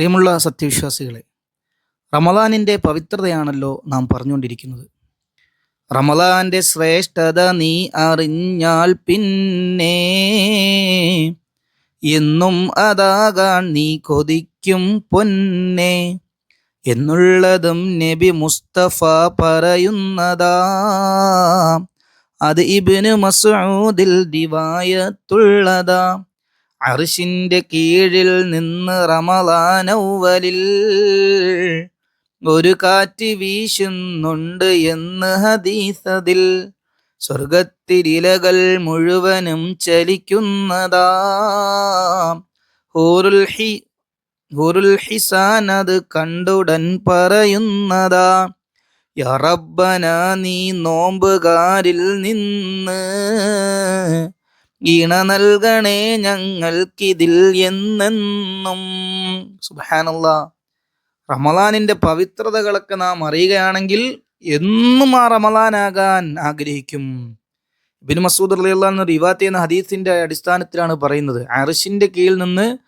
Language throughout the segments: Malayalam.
പ്രിയമുള്ള സത്യവിശ്വാസികളെ റമദാനിന്റെ പവിത്രതയാണല്ലോ നാം പറഞ്ഞുകൊണ്ടിരിക്കുന്നത്. റമദാന്റെ ശ്രേഷ്ഠത നീ അറിഞ്ഞാൽ പിന്നെ എന്നും അതാകാൻ നീ കൊതിക്കും പൊന്നെ എന്നുള്ളതും നബി മുസ്തഫ പറയുന്നതാ. അത് ഇബിന് മസൂദിൽ ദിവായത്തുള്ളതാ. അർഷിന്റെ കീഴിൽ നിന്ന് റമലാനൗവലിൽ ഒരു കാറ്റ് വീശുന്നുണ്ട് എന്ന് ഹദീസതിൽ. സ്വർഗത്തിരിലകൾ മുഴുവനും ചലിക്കുന്നതാ. ഹൂറുൽ ഹി അത് കണ്ടുടൻ പറയുന്നതാ. യറബ്ബന നീ നോമ്പുകാരിൽ നിന്ന് ഈണ നൽകണേ ഞങ്ങൾക്കിതിൽ എന്നെന്നും. സുബാനല്ല റമലാനിന്റെ പവിത്രതകളൊക്കെ നാം അറിയുകയാണെങ്കിൽ എന്നും ആ റമലാനാകാൻ ആഗ്രഹിക്കും. ബിൻ മസൂദ് അള്ളാഹ് റിവാത്തി എന്ന ഹദീസിന്റെ അടിസ്ഥാനത്തിലാണ് പറയുന്നത്. അറിഷിന്റെ കീഴിൽ നിന്ന്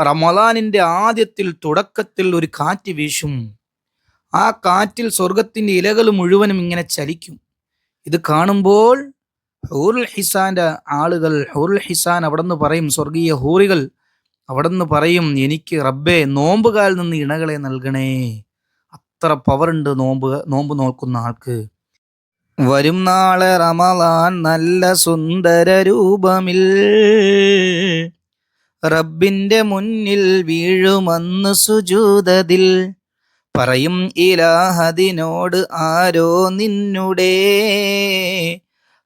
റമലാനിന്റെ ആദ്യത്തിൽ തുടക്കത്തിൽ ഒരു കാറ്റ് വീശും. ആ കാറ്റിൽ സ്വർഗത്തിന്റെ ഇലകൾ മുഴുവനും ഇങ്ങനെ ചലിക്കും. ഇത് കാണുമ്പോൾ ഹൂറുൽ ഹിസാന്റെ ആളുകൾ ഹൂറുൽ ഹിസാൻ അവിടെ നിന്ന് പറയും സ്വർഗീയ ഹൂറികൾ അവിടെ നിന്ന് പറയും എനിക്ക് റബ്ബെ നോമ്പുകാലിൽ നിന്ന് ഇണകളെ നൽകണേ. അത്ര പവറുണ്ട് നോമ്പ് നോമ്പ് നോക്കുന്ന ആൾക്ക്. വരും നാളെ റമലാൻ നല്ല സുന്ദര രൂപമിൽ. റബ്ബിന്റെ മുന്നിൽ വീഴുമന്ന് സുജൂതതിൽ. പറയും ഇലാഹദിനോട് ആരോ നിന്നുടേ.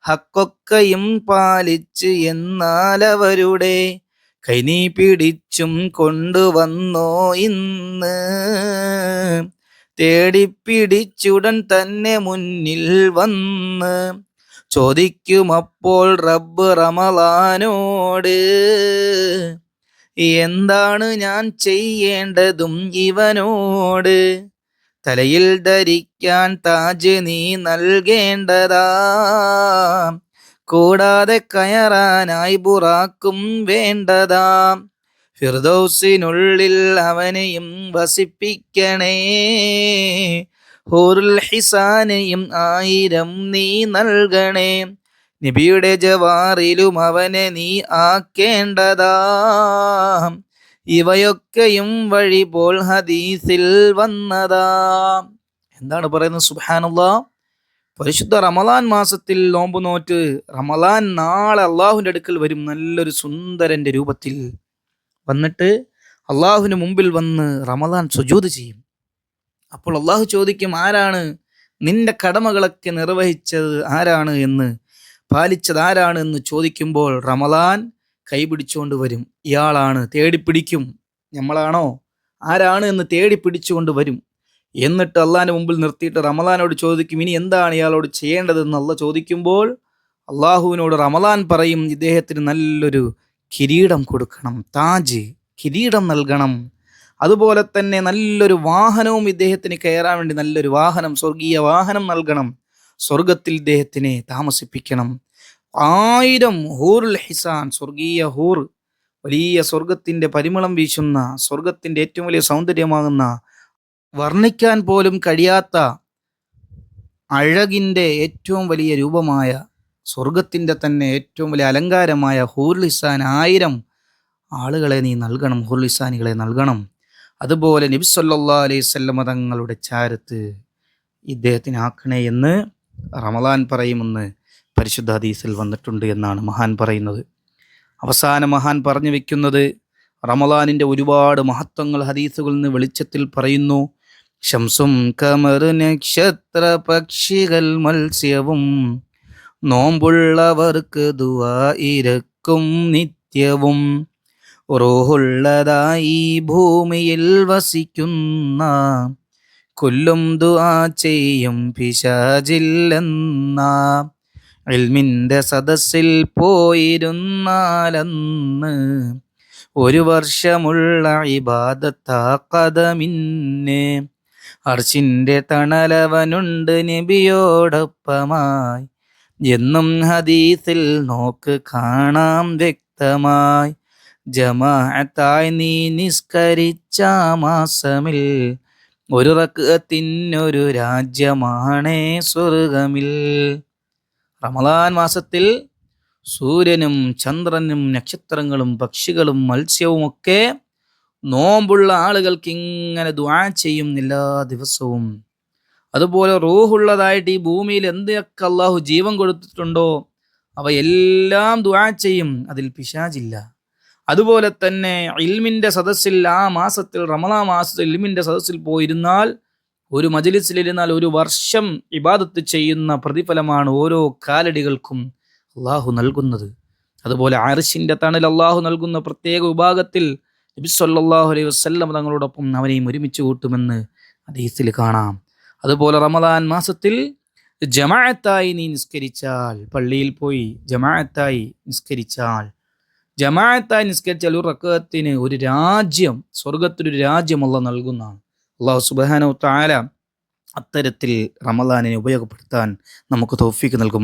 ഹക്കൊക്കയും പാലിച്ച് എന്നാലവരുടെ കൈനീ പിടിച്ചും കൊണ്ടുവന്നോ ഇന്ന്. തേടിപ്പിടിച്ചുടൻ തന്നെ മുന്നിൽ വന്ന് ചോദിക്കുമപ്പോൾ റബ്ബ് റമലാനോട് എന്താണ് ഞാൻ ചെയ്യേണ്ടതും ഇവനോട്? തലയിൽ ധരിക്കാൻ താജ് നീ നൽകേണ്ടതാ. കൂടാതെ കയറാനായി ബുറാക്കും വേണ്ടതാ. ഫിർദൗസിനുള്ളിൽ അവനെയും വസിപ്പിക്കണേ. ഹൂറുൽ ഹിസാനെയും ആയിരം നീ നൽകണേ. നബിയുടെ ജവാറിലും അവനെ നീ ആക്കേണ്ടതാ. ഇവയൊക്കെയും വഴി പോൽ ഹദീസിൽ വന്നതാ. എന്താണ് പറയുന്നത്? സുബാനുള്ള പരിശുദ്ധ റമലാൻ മാസത്തിൽ നോമ്പ് നോറ്റ് റമലാൻ നാളെ അള്ളാഹുവിന്റെ അടുക്കൽ വരും നല്ലൊരു സുന്ദരന്റെ രൂപത്തിൽ. വന്നിട്ട് അള്ളാഹുവിന് മുമ്പിൽ വന്ന് റമലാൻ സുജൂത് ചെയ്യും. അപ്പോൾ അള്ളാഹു ചോദിക്കും ആരാണ്? നിന്റെ കടമകളൊക്കെ നിർവഹിച്ചത് ആരാണ് എന്ന്? പാലിച്ചത് ആരാണ്? എന്ന് ചോദിക്കുമ്പോൾ റമലാൻ കൈപിടിച്ചുകൊണ്ട് വരും. ഇയാളാണ്. തേടിപ്പിടിക്കും. നമ്മളാണോ ആരാണ് എന്ന് തേടി പിടിച്ചുകൊണ്ട് വരും. എന്നിട്ട് അള്ളാഹിന്റെ മുമ്പിൽ നിർത്തിയിട്ട് റമദാനോട് ചോദിക്കും ഇനി എന്താണ് ഇയാളോട് ചെയ്യേണ്ടതെന്ന് അള്ള ചോദിക്കുമ്പോൾ അള്ളാഹുവിനോട് റമദാൻ പറയും ഇദ്ദേഹത്തിന് നല്ലൊരു കിരീടം കൊടുക്കണം. താജ് കിരീടം നൽകണം. അതുപോലെ തന്നെ നല്ലൊരു വാഹനവും ഇദ്ദേഹത്തിന് കയറാൻ വേണ്ടി നല്ലൊരു വാഹനം സ്വർഗീയ വാഹനം നൽകണം. സ്വർഗത്തിൽ ഇദ്ദേഹത്തിനെ താമസിപ്പിക്കണം. ആയിരം ഹൂറുൽ ഹിസാൻ സ്വർഗീയ ഹൂർ വലിയ സ്വർഗത്തിന്റെ പരിമളം വീശുന്ന സ്വർഗത്തിന്റെ ഏറ്റവും വലിയ സൗന്ദര്യമാകുന്ന വർണിക്കാൻ പോലും കഴിയാത്ത അഴകിന്റെ ഏറ്റവും വലിയ രൂപമായ സ്വർഗത്തിന്റെ തന്നെ ഏറ്റവും വലിയ അലങ്കാരമായ ഹൂർലിസാൻ ആയിരം ആളുകളെ നീ നൽകണം ഹൂർലിസാനികളെ നൽകണം. അതുപോലെ നബി സല്ലാ അലൈഹി സ്വല്ലമ തങ്ങളുടെ ചാരത്ത് ഇദ്ദേഹത്തിനാക്കണേ എന്ന് റമലാൻ പറയുമെന്ന് പരിശുദ്ധ ഹദീസിൽ വന്നിട്ടുണ്ട് എന്നാണ് മഹാൻ പറയുന്നത്. അവസാന മഹാൻ പറഞ്ഞു വെക്കുന്നത് റമലാനിന്റെ ഒരുപാട് മഹത്വങ്ങൾ ഹദീസുകളിൽ നിന്ന് വെളിച്ചത്തിൽ പറയുന്നു. ശംസും കമർ നക്ഷത്ര പക്ഷികൾ മത്സ്യവും നോമ്പുള്ളവർക്ക് ദുവാ ഇരക്കും നിത്യവും. റോഹുള്ളതായി ഭൂമിയിൽ വസിക്കുന്ന കൊല്ലും ദുആ ചെയ്യും പിശാചില്ലെന്ന ഇൽമിന്റെ സദസ്സിൽ പോയിരുന്നാലെന്ന് ഒരു വർഷമുള്ള ഇബാദത്താക്കതമിന്നെ അർച്ചിന്റെ തണലവനുണ്ട് നബിയോടൊപ്പമായി. എന്നും ഹദീസിൽ നോക്ക് കാണാം വ്യക്തമായി. ജമാഅത്തായി നീ നിസ്കരിച്ച മാസമിൽ ഒരു റക്കത്തിനൊരു രാജ്യമാണേ സ്വർഗമിൽ. റമദാൻ മാസത്തിൽ സൂര്യനും ചന്ദ്രനും നക്ഷത്രങ്ങളും പക്ഷികളും മത്സ്യവുമൊക്കെ നോമ്പുള്ള ആളുകൾക്ക് ഇങ്ങനെ ദ്വാ ചെയ്യും എല്ലാ ദിവസവും. അതുപോലെ റൂഹുള്ളതായിട്ട് ഈ ഭൂമിയിൽ എന്തൊക്കെ അള്ളാഹു ജീവൻ കൊടുത്തിട്ടുണ്ടോ അവയെല്ലാം ദ്വാ ചെയ്യും. അതിൽ പിശാചില്ല. അതുപോലെ തന്നെ ഇൽമിന്റെ സദസ്സിൽ ആ മാസത്തിൽ റമദാ മാസത്തിൽ ഇൽമിന്റെ സദസ്സിൽ പോയിരുന്നാൽ ഒരു മജലിസിലിരുന്നാൽ ഒരു വർഷം ഇബാദത്ത് ചെയ്യുന്ന പ്രതിഫലമാണ് ഓരോ കാലടികൾക്കും അള്ളാഹു നൽകുന്നത്. അതുപോലെ ആർഷിന്റെ തണൽ അള്ളാഹു നൽകുന്ന പ്രത്യേക വിഭാഗത്തിൽ നബി സല്ലല്ലാഹു അലൈഹി വസല്ലം തങ്ങളോടൊപ്പം അവനെയും ഒരുമിച്ച് കൂട്ടുമെന്ന് അദ്ദേഹത്തിൽ കാണാം. അതുപോലെ റമദാൻ മാസത്തിൽ ജമാഅത്തായി നീ നിസ്കരിച്ചാൽ പള്ളിയിൽ പോയി ജമാഅത്തായി നിസ്കരിച്ചാൽ. ജമാഅത്തായി നിസ്കരിച്ചാൽ ഒരു റക്കത്തിന് ഒരു രാജ്യം സ്വർഗത്തിലൊരു രാജ്യം നൽകുന്നതാണ്. അള്ളാഹു സുബാനോ താല അത്തരത്തിൽ റമദാനിനെ ഉപയോഗപ്പെടുത്താൻ നമുക്ക് തോഫിക്ക് നൽകും